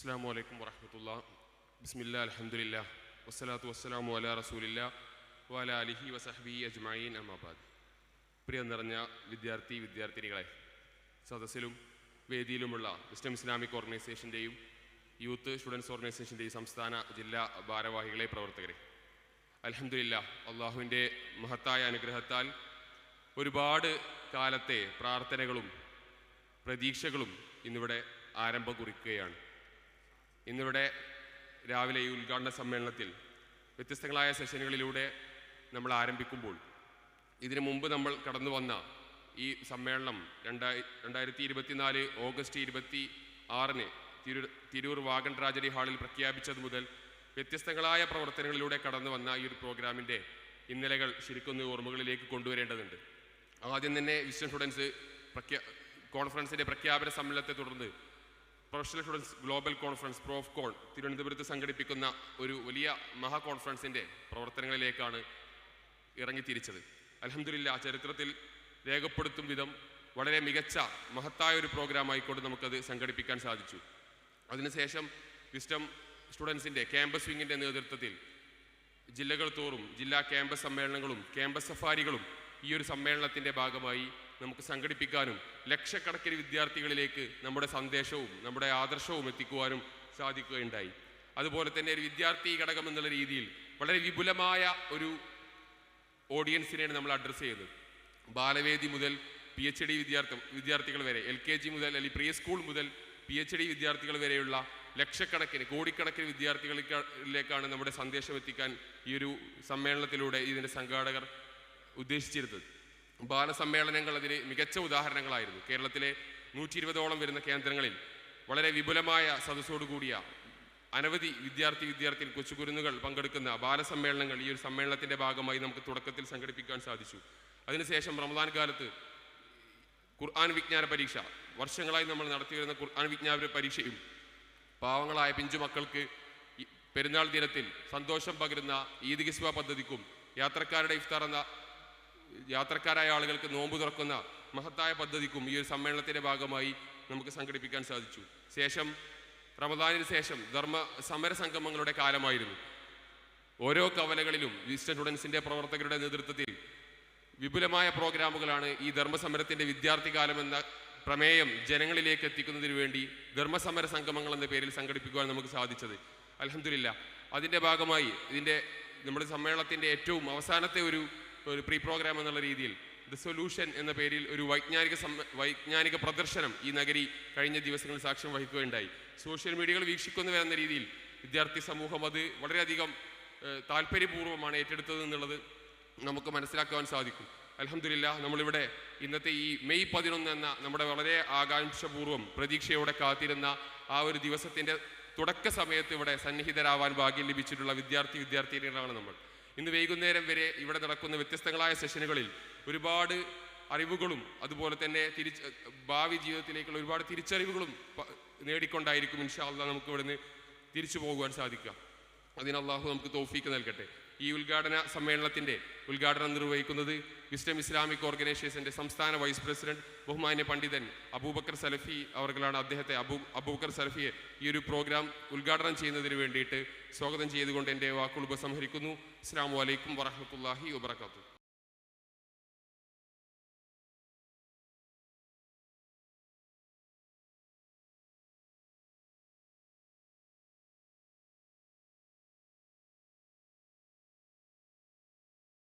അസ്സാം വലൈക്കും വറഹമത്തുള്ള. ബിസ്മില്ല അലഹമുല്ല വസ്സലാത്തു വസ്സലാമു അല റസൂലില്ല. വല അലിഹി വസഹബി അജ്മായിൻ അമ്മാബാദ് പ്രിയ നിറഞ്ഞ വിദ്യാർത്ഥി വിദ്യാർത്ഥിനികളെ സദസ്സിലും വേദിയിലുമുള്ള ഇസ്ലാം ഇസ്ലാമിക് ഓർഗനൈസേഷന്റെയും യൂത്ത് സ്റ്റുഡൻസ് ഓർഗനൈസേഷന്റെയും സംസ്ഥാന ജില്ലാ ഭാരവാഹികളെ പ്രവർത്തകരെ. അലഹമില്ല അള്ളാഹുവിന്റെ മഹത്തായ അനുഗ്രഹത്താൽ ഒരുപാട് കാലത്തെ പ്രാർത്ഥനകളും പ്രതീക്ഷകളും ഇന്നിവിടെ ആരംഭം കുറിക്കുകയാണ്. ഇന്നിവിടെ രാവിലെ ഈ ഉദ്ഘാടന സമ്മേളനത്തിൽ വ്യത്യസ്തങ്ങളായ സെഷനുകളിലൂടെ നമ്മൾ ആരംഭിക്കുമ്പോൾ ഇതിനു മുമ്പ് നമ്മൾ കടന്നു വന്ന ഈ സമ്മേളനം രണ്ടായി രണ്ടായിരത്തി ഇരുപത്തിനാല് ഓഗസ്റ്റ് ഇരുപത്തി ആറിന് തിരൂർ തിരൂർ വാഗൺ ട്രാജഡി ഹാളിൽ പ്രഖ്യാപിച്ചത് മുതൽ വ്യത്യസ്തങ്ങളായ പ്രവർത്തനങ്ങളിലൂടെ കടന്നു വന്ന ഈ ഒരു പ്രോഗ്രാമിന്റെ ഇന്നലകൾ ശരിക്കുന്ന ഓർമ്മകളിലേക്ക് കൊണ്ടുവരേണ്ടതുണ്ട്. ആദ്യം തന്നെ വിശ്വൻ സ്റ്റുഡൻസ് പ്രഖ്യാ കോൺഫറൻസിന്റെ പ്രഖ്യാപന സമ്മേളനത്തെ തുടർന്ന് professional students global conference prof con തിരുവനന്തപുരത്ത് സംഘടിപ്പിക്കുന്ന ഒരു വലിയ മഹാ കോൺഫറൻസിന്റെ പ്രവർത്തനങ്ങളിലേക്കാണ് ഇറങ്ങിത്തിരിച്ചത്. അലഹമില്ല ചരിത്രത്തിൽ രേഖപ്പെടുത്തും വിധം വളരെ മികച്ച മഹത്തായ ഒരു പ്രോഗ്രാം ആയിക്കൊണ്ട് നമുക്കത് സംഘടിപ്പിക്കാൻ സാധിച്ചു. അതിനുശേഷം വിസ്റ്റം സ്റ്റുഡൻസിന്റെ ക്യാമ്പസ് വിങ്ങിന്റെ നേതൃത്വത്തിൽ ജില്ലകൾ തോറും ജില്ലാ ക്യാമ്പസ് സമ്മേളനങ്ങളും ക്യാമ്പസ് സഫാരികളും ഈ ഒരു സമ്മേളനത്തിന്റെ ഭാഗമായി നമുക്ക് സംഘടിപ്പിക്കാനും ലക്ഷക്കണക്കിന് വിദ്യാർത്ഥികളിലേക്ക് നമ്മുടെ സന്ദേശവും നമ്മുടെ ആദർശവും എത്തിക്കുവാനും സാധിക്കുകയുണ്ടായി. അതുപോലെ തന്നെ ഒരു വിദ്യാർത്ഥി ഘടകം എന്നുള്ള രീതിയിൽ വളരെ വിപുലമായ ഒരു ഓഡിയൻസിനെയാണ് നമ്മൾ അഡ്രസ്സ് ചെയ്തത്. ബാലവേദി മുതൽ പി എച്ച് ഡി വിദ്യാർത്ഥി വിദ്യാർത്ഥികൾ വരെ എൽ കെ ജി മുതൽ അല്ലെങ്കിൽ പ്രീ സ്കൂൾ മുതൽ പി എച്ച് ഡി വിദ്യാർത്ഥികൾ വരെയുള്ള ലക്ഷക്കണക്കിന് കോടിക്കണക്കിന് വിദ്യാർത്ഥികളിലേക്കാണ് നമ്മുടെ സന്ദേശം എത്തിക്കാൻ ഈ ഒരു സമ്മേളനത്തിലൂടെ ഇതിന്റെ സംഘാടകർ ഉദ്ദേശിച്ചിരുന്നത്. ബാലസമ്മേളനങ്ങൾ അതിന് മികച്ച ഉദാഹരണങ്ങളായിരുന്നു. കേരളത്തിലെ നൂറ്റി ഇരുപതോളം വരുന്ന കേന്ദ്രങ്ങളിൽ വളരെ വിപുലമായ സദസ്സോടുകൂടിയ അനവധി വിദ്യാർത്ഥി വിദ്യാർത്ഥി കൊച്ചുകുരുന്നുകൾ പങ്കെടുക്കുന്ന ബാലസമ്മേളനങ്ങൾ ഈ ഒരു സമ്മേളനത്തിന്റെ ഭാഗമായി നമുക്ക് തുടക്കത്തിൽ സംഘടിപ്പിക്കാൻ സാധിച്ചു. അതിനുശേഷം റമദാൻ കാലത്ത് ഖുർആൻ വിജ്ഞാന പരീക്ഷ. വർഷങ്ങളായി നമ്മൾ നടത്തിവരുന്ന ഖുർആൻ വിജ്ഞാന പരീക്ഷയും പാവങ്ങളായ പിഞ്ചു മക്കൾക്ക് പെരുന്നാൾ ദിനത്തിൽ സന്തോഷം പകരുന്ന ഈദ് ഗിസ്വ പദ്ധതിക്കും യാത്രക്കാരുടെ ഇഫ്താർ എന്ന യാത്രക്കാരായ ആളുകൾക്ക് നോമ്പ് തുറക്കുന്ന മഹത്തായ പദ്ധതിക്കും ഈ ഒരു സമ്മേളനത്തിന്റെ ഭാഗമായി നമുക്ക് സംഘടിപ്പിക്കാൻ സാധിച്ചു. ശേഷം റമദാനിന് ശേഷം ധർമ്മ സമര സംഗമങ്ങളുടെ കാലമായിരുന്നു. ഓരോ കവലകളിലും ഈസ്റ്റേൺ സ്റ്റുഡൻസിന്റെ പ്രവർത്തകരുടെ നേതൃത്വത്തിൽ വിപുലമായ പ്രോഗ്രാമുകളാണ് ഈ ധർമ്മസമരത്തിന്റെ വിദ്യാർത്ഥി കാലം എന്ന പ്രമേയം ജനങ്ങളിലേക്ക് എത്തിക്കുന്നതിന് വേണ്ടി ധർമ്മസമര സംഗമങ്ങൾ എന്ന പേരിൽ സംഘടിപ്പിക്കുവാൻ നമുക്ക് സാധിച്ചത്. അലഹമില്ല അതിന്റെ ഭാഗമായി ഇതിന്റെ നമ്മുടെ സമ്മേളനത്തിന്റെ ഏറ്റവും അവസാനത്തെ ഒരു ഒരു പ്രീ പ്രോഗ്രാം എന്നുള്ള രീതിയിൽ. ദ സൊല്യൂഷൻ എന്ന പേരിൽ ഒരു വൈജ്ഞാനിക വൈജ്ഞാനിക പ്രദർശനം ഈ നഗരി കഴിഞ്ഞ ദിവസങ്ങളിൽ സാക്ഷ്യം വഹിക്കുകയുണ്ടായി. സോഷ്യൽ മീഡിയകൾ വീക്ഷിക്കുന്നു എന്ന രീതിയിൽ വിദ്യാർത്ഥി സമൂഹം അത് വളരെയധികം താല്പര്യപൂർവമാണ് ഏറ്റെടുത്തത് എന്നുള്ളത് നമുക്ക് മനസ്സിലാക്കുവാൻ സാധിക്കും. അലഹമില്ല നമ്മളിവിടെ ഇന്നത്തെ ഈ മെയ് പതിനൊന്ന് എന്ന നമ്മുടെ വളരെ ആകാംക്ഷപൂർവം പ്രതീക്ഷയോടെ കാത്തിരുന്ന ആ ഒരു ദിവസത്തിന്റെ തുടക്ക സമയത്ത് ഇവിടെ സന്നിഹിതരാവാൻ ഭാഗ്യം ലഭിച്ചിട്ടുള്ള വിദ്യാർത്ഥി വിദ്യാർത്ഥിനികളാണ് നമ്മൾ. ഇന്ന് വൈകുന്നേരം വരെ ഇവിടെ നടക്കുന്ന വ്യത്യസ്തങ്ങളായ സെഷനുകളിൽ ഒരുപാട് അറിവുകളും അതുപോലെ തന്നെ തിരിച്ച് ഭാവി ജീവിതത്തിലേക്കുള്ള ഒരുപാട് തിരിച്ചറിവുകളും നേടിക്കൊണ്ടായിരിക്കും ഇൻഷാ അല്ലാ നമുക്ക് ഇവിടുന്ന് തിരിച്ചു പോകുവാൻ സാധിക്കുക. അതിന് അള്ളാഹു നമുക്ക് തോഫീക്ക് നൽകട്ടെ. ഈ ഉദ്ഘാടന സമ്മേളനത്തിന്റെ ഉദ്ഘാടനം നിർവഹിക്കുന്നത് വിസ്ഡം ഇസ്ലാമിക് ഓർഗനൈസേഷന്റെ സംസ്ഥാന വൈസ് പ്രസിഡന്റ് ബഹുമാന്യ പണ്ഡിതൻ അബൂബക്കർ സലഫി അവർകളാണ് അദ്ദേഹത്തെ അബൂ അബൂബക്കർ സലഫിയെ ഈ ഒരു പ്രോഗ്രാം ഉദ്ഘാടനം ചെയ്യുന്നതിന് വേണ്ടിയിട്ട് സ്വാഗതം ചെയ്തുകൊണ്ട് എന്റെ വാക്കുകൾ ഉപസംഹരിക്കുന്നു. അസ്സാം വലൈക്കും വറഹമത്തല്ലാഹി വബർക്കാത്തു